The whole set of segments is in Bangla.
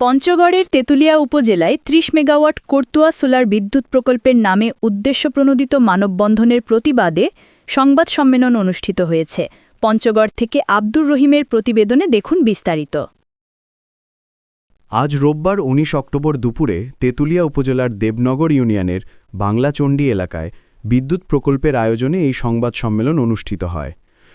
পঞ্চগড়ের তেঁতুলিয়া উপজেলায় ৩০ মেগাওয়াট কর্তুয়া সোলার বিদ্যুৎ প্রকল্পের নামে উদ্দেশ্যপ্রণোদিত মানববন্ধনের প্রতিবাদে সংবাদ সম্মেলন অনুষ্ঠিত হয়েছে। পঞ্চগড় থেকে আব্দুর রহিমের প্রতিবেদনে দেখুন বিস্তারিত। আজ রোববার ১৯ অক্টোবর দুপুরে তেঁতুলিয়া উপজেলার দেবনগর ইউনিয়নের বাংলাচণ্ডী এলাকায় বিদ্যুৎ প্রকল্পের আয়োজনে এই সংবাদ সম্মেলন অনুষ্ঠিত হয়।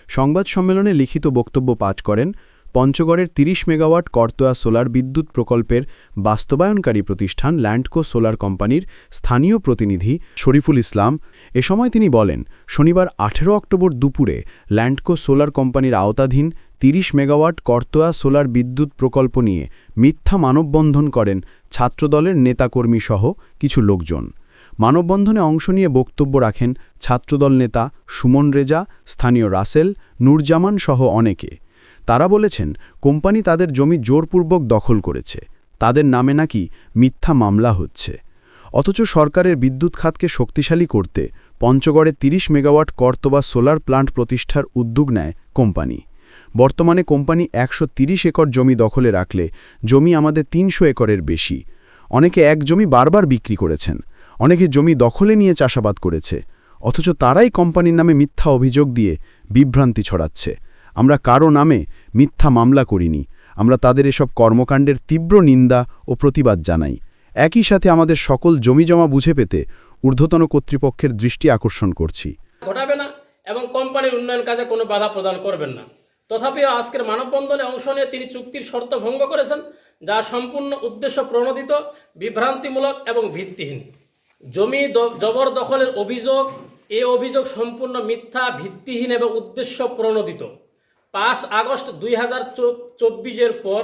সংবাদ সম্মেলনে লিখিত বক্তব্য পাঠ করেন পঞ্চগড়ের ৩০ মেগাওয়াট করতোয়া সোলার বিদ্যুৎ প্রকল্পের বাস্তবায়নকারী প্রতিষ্ঠান ল্যান্ডকো সোলার কোম্পানির স্থানীয় প্রতিনিধি শরীফুল ইসলাম এ সময় তিনি বলেন, শনিবার ১৮ অক্টোবর দুপুরে ল্যান্ডকো সোলার কোম্পানির আওতাধীন ৩০ মেগাওয়াট করতোয়া সোলার বিদ্যুৎ প্রকল্প নিয়ে মিথ্যা মানববন্ধন করেন ছাত্রদলের নেতাকর্মী সহ কিছু লোকজন। মানববন্ধনে অংশ নিয়ে বক্তব্য রাখেন ছাত্রদল নেতা সুমন রেজা, স্থানীয় রাসেল, নূরজামান সহ অনেকে। তারা বলেছেন, কোম্পানি তাদের জমি জোরপূর্বক দখল করেছে। তাদের নামে নাকি মিথ্যা মামলা হচ্ছে। অথচ সরকারের বিদ্যুৎ খাতকে শক্তিশালী করতে পঞ্চগড়ে ৩০ মেগাওয়াট কর্তবা সোলার প্লান্ট প্রতিষ্ঠার উদ্যোগ নেয় কোম্পানি। বর্তমানে কোম্পানি ১৩০ একর জমি দখলে রাখলে জমি আমাদের ৩০০ একরের বেশি। অনেকে এক জমি বারবার বিক্রি করেছেন। অনেকে জমি দখলে নিয়ে চাষাবাদ করেছে। অথচ তারাই কোম্পানির নামে মিথ্যা অভিযোগ দিয়ে বিভ্রান্তি ছড়াচ্ছে। আমরা কারও নামে মিথ্যা মামলা করিনি। আমরা তাদের এসব কর্মকাণ্ডের তীব্র নিন্দা ও প্রতিবাদ জানাই। একই সাথে আমাদের সকল জমিজমা বুঝে পেতে ঊর্ধ্বতন কর্তৃপক্ষের দৃষ্টি আকর্ষণ করছি। ঘটাবে না এবং কোম্পানির উন্নয়ন কাজে কোনো বাধা প্রদান করবেন না। তথাপিও আজকের মানববন্ধনে অংশ নিয়ে তিনি চুক্তির শর্ত ভঙ্গ করেছেন, যা সম্পূর্ণ উদ্দেশ্য প্রণোদিত, বিভ্রান্তিমূলক এবং ভিত্তিহীন। জমি জবরদখলের অভিযোগ, এ অভিযোগ সম্পূর্ণ মিথ্যা, ভিত্তিহীন এবং উদ্দেশ্য প্রণোদিত। পাঁচ আগস্ট দুই হাজার চব্বিশের পর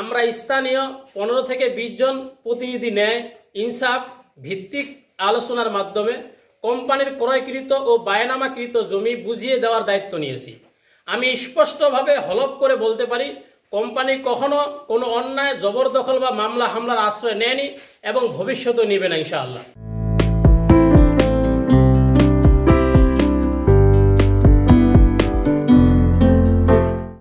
আমরা স্থানীয় পনেরো থেকে বিশ জন প্রতিনিধি ন্যায়, ইনসাফ ভিত্তিক আলোচনার মাধ্যমে কোম্পানির ক্রয়কৃত ও বায়নামাকৃত জমি বুঝিয়ে দেওয়ার দায়িত্ব নিয়েছি। আমি স্পষ্টভাবে হলফ করে বলতে পারি, কোম্পানি কখনো কোনো অন্যায়, জবরদখল বা মামলা হামলার আশ্রয় নেয়নি এবং ভবিষ্যতেও নেবে না ইনশাআল্লাহ।